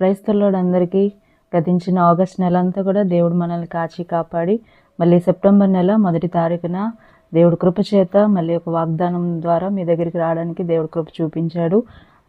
క్రైస్తవులు అందరికీ గతించిన ఆగస్ట్ నెల అంతా కూడా దేవుడు మనల్ని కాచి కాపాడి మళ్ళీ సెప్టెంబర్ నెల మొదటి తారీఖున దేవుడు కృప చేత మళ్ళీ ఒక వాగ్దానం ద్వారా మీ దగ్గరికి రావడానికి దేవుడు కృప చూపించాడు.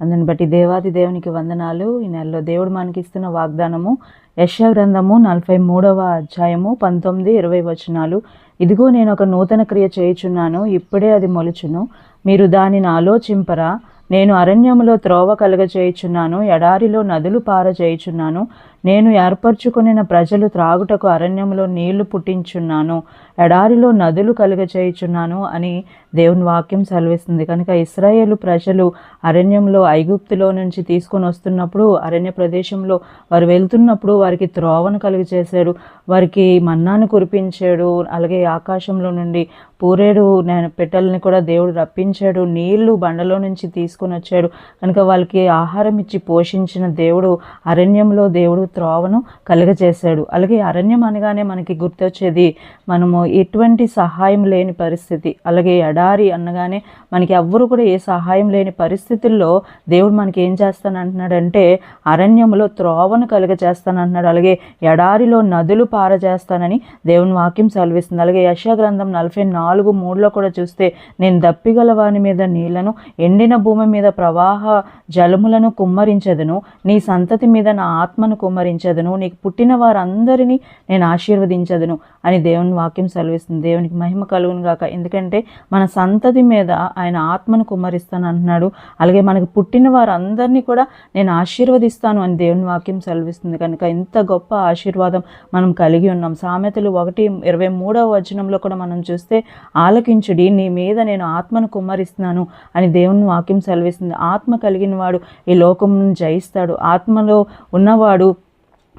అందుని బట్టి దేవాది దేవునికి వందనాలు. ఈ నెలలో దేవుడు మనకి ఇస్తున్న వాగ్దానము యశా గ్రంథము నలభై మూడవ అధ్యాయము పంతొమ్మిది ఇరవై వచనాలు. ఇదిగో నేను ఒక నూతన క్రియ చేయుచున్నాను ఇప్పుడే అది మొలుచును. మీరు దానిని ఆలోచింపరా నేను అరణ్యములో త్రోవ కలగచేయుచున్నాను ఎడారిలో నదులు పారచేయుచున్నాను నేను ఏర్పరచుకునిన ప్రజలు త్రాగుటకు అరణ్యంలో నీళ్ళు పుట్టించున్నాను ఎడారిలో నదులు కలుగచేయుచున్నాను అని దేవుని వాక్యం సెలవిస్తుంది. కనుక ఇస్రాయేలు ప్రజలు అరణ్యంలో ఐగుప్తులో నుంచి తీసుకొని వస్తున్నప్పుడు అరణ్య ప్రదేశంలో వారు వెళ్తున్నప్పుడు వారికి త్రోవను కలుగజేశాడు వారికి మన్నాను కురిపించాడు అలాగే ఆకాశంలో నుండి పూరేడు నేను పెట్టెలని కూడా దేవుడు రప్పించాడు. నీళ్ళు బండలో నుంచి తీసుకొని వచ్చాడు. కనుక వాళ్ళకి ఆహారం ఇచ్చి పోషించిన దేవుడు అరణ్యంలో దేవుడు త్రోవను కలుగజేశాడు. అలాగే అరణ్యం అనగానే మనకి గుర్తొచ్చేది మనము ఎటువంటి సహాయం లేని పరిస్థితి. అలాగే ఎడారి అనగానే మనకి ఎవ్వరు కూడా ఏ సహాయం లేని పరిస్థితుల్లో దేవుడు మనకి ఏం చేస్తానంటున్నాడంటే అరణ్యంలో త్రోవను కలుగజేస్తానంటున్నాడు. అలాగే ఎడారిలో నదులు పారజేస్తానని దేవుని వాక్యం సెలవిస్తుంది. అలాగే యశా గ్రంథం నలభై నాలుగు నాలుగు మూడులో కూడా చూస్తే నేను దప్పిగల వాని మీద నీళ్ళను ఎండిన భూమి మీద ప్రవాహ జలములను కుమ్మరించదును నీ సంతతి మీద నా ఆత్మను కుమ్మరించదును నీకు పుట్టిన వారందరినీ నేను ఆశీర్వదించదును అని దేవుని వాక్యం సెలవిస్తుంది. దేవునికి మహిమ కలుగును గాక. ఎందుకంటే మన సంతతి మీద ఆయన ఆత్మను కుమ్మరిస్తాను అంటున్నాడు అలాగే మనకు పుట్టిన వారందరినీ కూడా నేను ఆశీర్వదిస్తాను అని దేవుని వాక్యం సెలవిస్తుంది. కనుక ఇంత గొప్ప ఆశీర్వాదం మనం కలిగి ఉన్నాం. సామెతలు ఒకటి ఇరవై మూడవ వచనంలో కూడా మనం చూస్తే ఆలకించుడి నీ మీద నేను ఆత్మను కుమ్మరిస్తున్నాను అని దేవుని వాక్యం సెలవిస్తుంది. ఆత్మ కలిగిన వాడు ఈ లోకం జయిస్తాడు. ఆత్మలో ఉన్నవాడు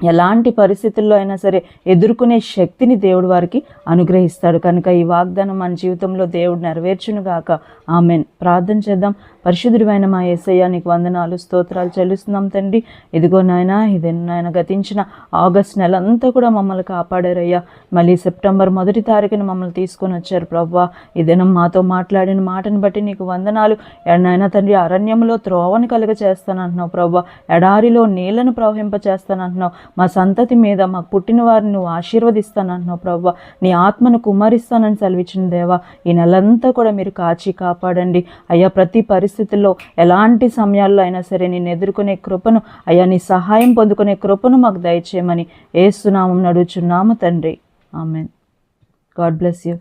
ఎలాంటి పరిస్థితుల్లో అయినా సరే ఎదుర్కొనే శక్తిని దేవుడు వారికి అనుగ్రహిస్తాడు. కనుక ఈ వాగ్దానం మన జీవితంలో దేవుడు నెరవేర్చును గాక. ఆమెన్. ప్రార్థన చేద్దాం. పరిశుద్ధుడివైన మా ఏసయ్య నీకు వందనాలు స్తోత్రాలు చెల్లిస్తున్నాం తండ్రి. ఇదిగో నాయన ఇది నాయన గతించిన ఆగస్ట్ నెల అంతా కూడా మమ్మల్ని కాపాడారయ్యా. మళ్ళీ సెప్టెంబర్ మొదటి తారీఖున మమ్మల్ని తీసుకొని వచ్చారు ప్రవ్వా. ఈ మాతో మాట్లాడిన మాటను బట్టి నీకు వందనాలు. నాయన తండ్రి అరణ్యంలో త్రోవను కలుగ చేస్తానంటున్నావు ప్రవ్వా. ఎడారిలో నీళ్ళను ప్రవహింప చేస్తానంటున్నావు మా సంతతి మీద మాకు పుట్టిన వారిని నువ్వు ఆశీర్వదిస్తానంటున్నావు ప్రవ్వ. నీ ఆత్మను కుమ్మరిస్తానని సెలవిచ్చిన దేవా ఈ నెలంతా కూడా మీరు కాచి కాపాడండి. అయ్యా ప్రతి పరిస్థితుల్లో ఎలాంటి సమయాల్లో అయినా సరే నేను ఎదుర్కొనే కృపను అయ్యా నీ సహాయం పొందుకునే కృపను మాకు దయచేయమని ఏసునామం నడుచున్నాము తండ్రి. ఆమెన్. God bless you.